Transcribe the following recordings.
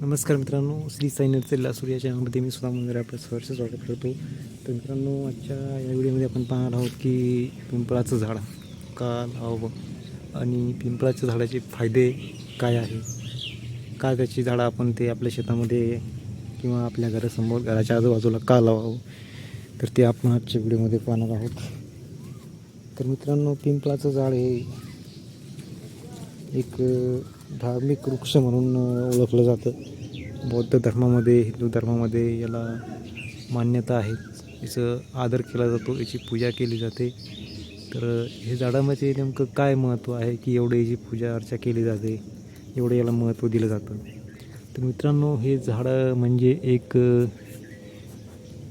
नमस्कार मित्रांनो श्री साई नर्सरी लासूर या चॅनलमध्ये मी सुद्धा मंदिर आपलं सहर्ष स्वागत करतो. तर मित्रांनो आजच्या या व्हिडिओमध्ये आपण पाहणार आहोत की पिंपळाचं झाड का लावावं आणि पिंपळाच्या झाडाचे फायदे काय आहे का त्याची झाडं आपण ते आपल्या शेतामध्ये किंवा आपल्या घरासमोर घराच्या आजूबाजूला का लावावं? तर ते आपण आजच्या व्हिडिओमध्ये पाहणार आहोत. तर मित्रांनो पिंपळाचं झाड हे एक धार्मिक वृक्ष म्हणून ओळखलं जातं. बौद्ध धर्मामध्ये हिंदू धर्मामध्ये याला मान्यता आहे. याचं आदर केला जातो याची पूजा केली जाते. तर हे झाडामध्ये नेमकं काय महत्त्व आहे की एवढे याची पूजा अर्चा केली जाते? एवढं याला महत्त्व दिलं जातं. तर मित्रांनो हे झाडं म्हणजे एक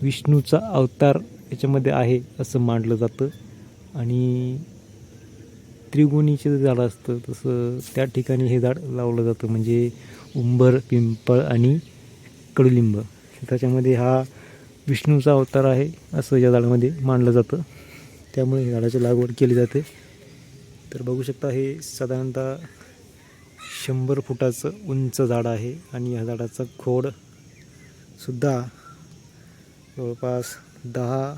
विष्णूचा अवतार याच्यामध्ये आहे असं मानलं जातं. आणि त्रिगुणीचे जे झाड असतं तसं त्या ठिकाणी हे झाड लावलं जातं. म्हणजे उंबर पिंपळ आणि कडुलिंब. त्याच्यामध्ये हा विष्णूचा अवतार आहे असं या झाडामध्ये मानलं जातं. त्यामुळे हे झाडाची लागवड केली जाते. तर बघू शकता हे साधारणतः शंभर फुटाचं उंच झाड आहे आणि या झाडाचं खोडसुद्धा जवळपास दहा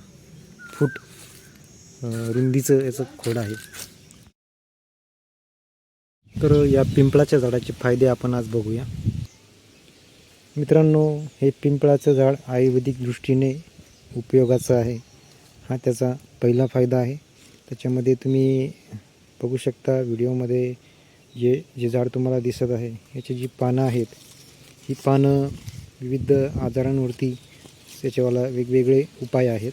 फूट रुंदीचं याचं खोड आहे. तर या पिंपळाच्या झाडाचे फायदे आपण आज बघूया. मित्रांनो हे पिंपळाचं झाड आयुर्वेदिक दृष्टीने उपयोगाचं आहे. हा त्याचा पहिला फायदा आहे. त्याच्यामध्ये तुम्ही बघू शकता व्हिडिओमध्ये जे जे झाड तुम्हाला दिसत आहे याची जी पानं आहेत ही पानं विविध आजारांवरती त्याच्यावाला वेगवेगळे उपाय आहेत.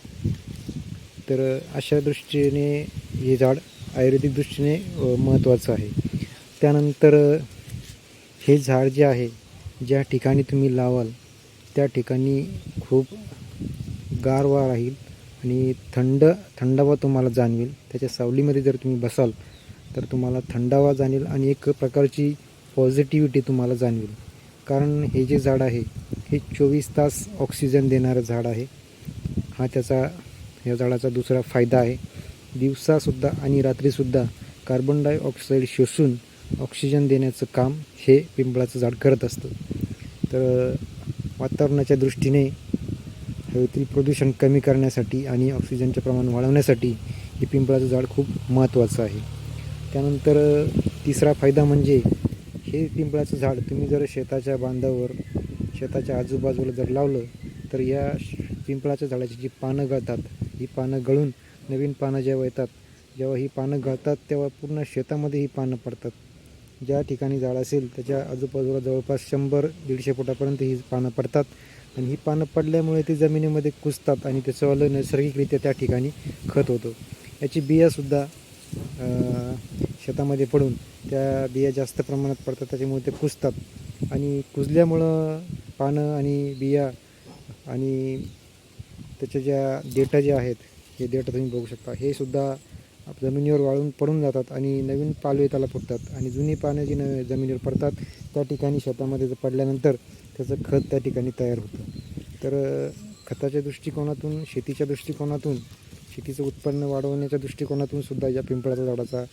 तर अशा दृष्टीने हे झाड आयुर्वेदिक दृष्टीने महत्त्वाचं आहे. त्यानंतर हे झाड जे आहे ज्या ठिकाणी तुम्ही लावाल त्या ठिकाणी खूप गारवा राहील आणि थंड थंडावा तुम्हाला जाणवेल. त्याच्या सावलीमध्ये जर तुम्ही बसाल तर तुम्हाला थंडावा जाणवेल आणि एक प्रकारची पॉझिटिव्हिटी तुम्हाला जाणवेल. कारण हे जे झाड आहे हे चोवीस तास ऑक्सिजन देणारं झाड आहे. हा त्याचा या झाडाचा दुसरा फायदा आहे. दिवसासुद्धा आणि रात्रीसुद्धा कार्बन डायऑक्साईड शोषून ऑक्सिजन देण्याचं काम हे पिंपळाचं झाड करत असतं. तर वातावरणाच्या दृष्टीने हवेतील प्रदूषण कमी करण्यासाठी आणि ऑक्सिजनचे प्रमाण वाढवण्यासाठी हे पिंपळाचं झाड खूप महत्त्वाचं आहे. त्यानंतर तिसरा फायदा म्हणजे हे पिंपळाचं झाड तुम्ही जर शेताच्या बांधावर शेताच्या आजूबाजूला जर लावलं तर या श- पिंपळाच्या झाडाची जी पानं गळतात ही पानं गळून नवीन पानं जेव्हा येतात जेव्हा ही पानं गळतात तेव्हा पूर्ण शेतामध्ये ही पानं पडतात. ज्या ठिकाणी झाड असेल त्याच्या आजूबाजूला जवळपास शंभर दीडशे फुटापर्यंत ही पानं पडतात. आणि ही पानं पडल्यामुळे ती जमिनीमध्ये कुजतात आणि त्याचं नैसर्गिकरित्या त्या ठिकाणी खत होतं. याची बियासुद्धा शेतामध्ये पडून त्या बिया जास्त प्रमाणात पडतात त्याच्यामुळे ते कुजतात. आणि कुजल्यामुळं पानं आणि बिया आणि त्याच्या ज्या देटा ज्या आहेत हे डेटा तुम्ही बघू शकता. हे सुद्धा जमिनीवर वाळून पडून जातात आणि नवीन पालवे त्याला फुटतात आणि जुनी पानं जी न जमिनीवर पडतात त्या ठिकाणी शेतामध्ये जर पडल्यानंतर त्याचं खत त्या ठिकाणी तयार होतं. तर खताच्या दृष्टिकोनातून शेतीच्या दृष्टिकोनातून शेतीचं उत्पन्न वाढवण्याच्या दृष्टिकोनातून सुद्धा या पिंपळाच्या झाडाचा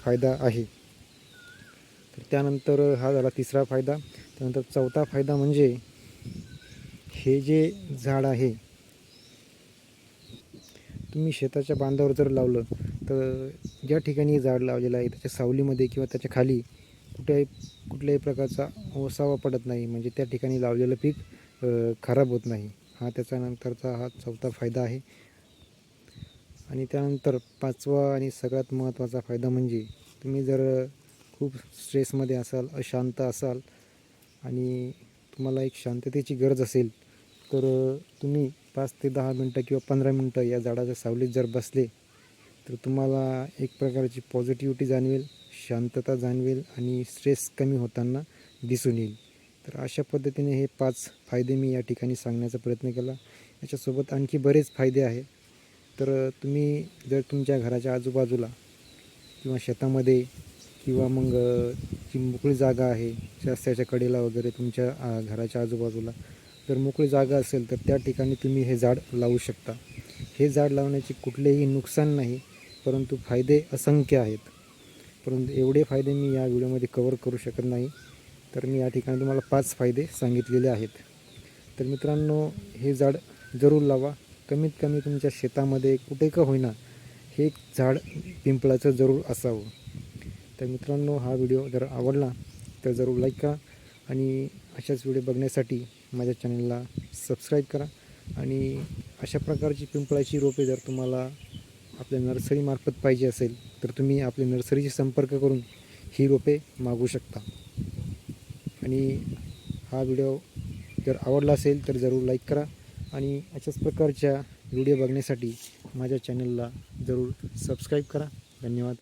फायदा आहे. तर त्यानंतर हा झाला तिसरा फायदा. त्यानंतर चौथा फायदा म्हणजे हे जे झाड आहे तुम्ही शेताच्या बांधावर जर लावलं तर ज्या ठिकाणी झाड लावलेलं आहे त्याच्या सावलीमध्ये किंवा त्याच्याखाली कुठल्याही कुठल्याही प्रकारचा ओसावा पडत नाही. म्हणजे त्या ठिकाणी लावलेलं पीक खराब होत नाही. हा त्याच्यानंतरचा हा चौथा फायदा आहे. आणि त्यानंतर पाचवा आणि सगळ्यात महत्त्वाचा फायदा म्हणजे तुम्ही जर खूप स्ट्रेसमध्ये असाल अशांत असाल आणि तुम्हाला एक शांततेची गरज असेल तर तुम्ही पाच ते दहा मिनटं किंवा पंधरा मिनटं या झाडाच्या सावलीत जर बसले तर तुम्हाला एक प्रकारची पॉझिटिव्हिटी जाणवेल शांतता जाणवेल आणि स्ट्रेस कमी होताना दिसून येईल. तर अशा पद्धतीने हे पाच फायदे मी या ठिकाणी सांगण्याचा प्रयत्न केला. याच्यासोबत आणखी बरेच फायदे आहेत. तर तुम्ही जर तुमच्या घराच्या आजूबाजूला किंवा शेतामध्ये किंवा मग जी मोकळी जागा आहे रस्त्याच्या कडेला वगैरे तुमच्या घराच्या आजूबाजूला जर मोकळी जागा असेल तर त्या ठिकाणी तुम्ही हे झाड लावू शकता. हे झाड लावण्याचे कुठलेही नुकसान नाही परंतु फायदे असंख्य आहेत. परंतु एवढे फायदे मी या व्हिडिओमध्ये कवर करू शकत नाही. तर मी या ठिकाणी तुम्हाला पाच फायदे सांगितलेले आहेत. तर मित्रांनो हे झाड जरूर लावा. कमीत कमी तुमच्या शेतामध्ये कुठे का होईना हे झाड पिंपळाचं जरूर असावं. तर मित्रांनो हा व्हिडिओ जर आवडला तर जरूर लाईक करा आणि अशाच व्हिडिओ बघण्यासाठी माझ्या चॅनलला सबस्क्राईब करा आणि अशा प्रकारची पिंपळाची रोपे जर तुम्हाला आपल्या नर्सरीमार्फत पाहिजे असेल तर तुम्ही आपल्या नर्सरीशी संपर्क करून ही रोपे मागू शकता. आणि हा व्हिडिओ जर आवडला असेल तर जरूर लाईक करा आणि अशाच प्रकारच्या व्हिडिओ बघण्यासाठी माझ्या चॅनलला जरूर सबस्क्राईब करा. धन्यवाद.